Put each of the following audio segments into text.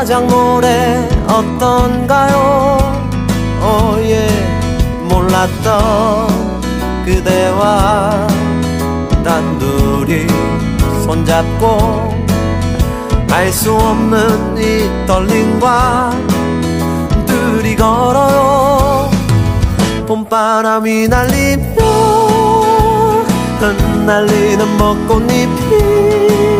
자작 노래 어떤가요? 오예 몰랐던 그대와 단둘이 손잡고 알 수 없는 이 떨림과 둘이 걸어요. 봄바람이 날리며 흩날리는 벚꽃잎이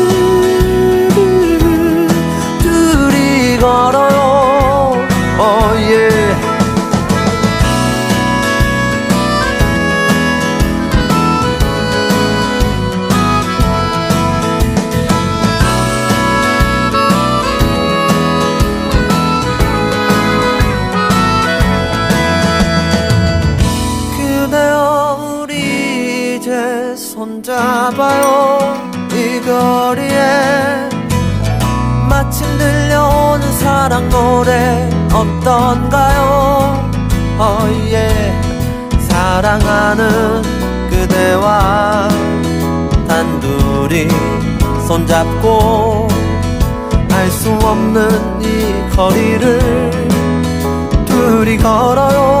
그대여 우리 이제 손잡아요. 이 거리에 마침 들려오는 사랑 노래 어떤가요? 어예 사랑하는 그대와 단둘이 손잡고 알 수 없는 이 거리를 둘이 걸어요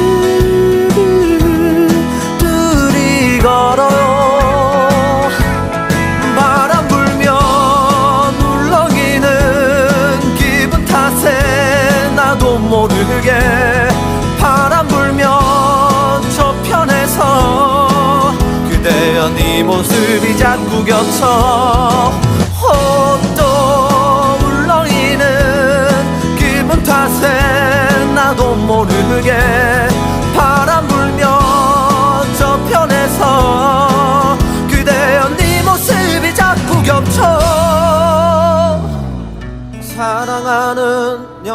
모르게 바람 불면 저편에서 그대여 네 모습이 자꾸 겹쳐 또 울렁이는 기분 탓에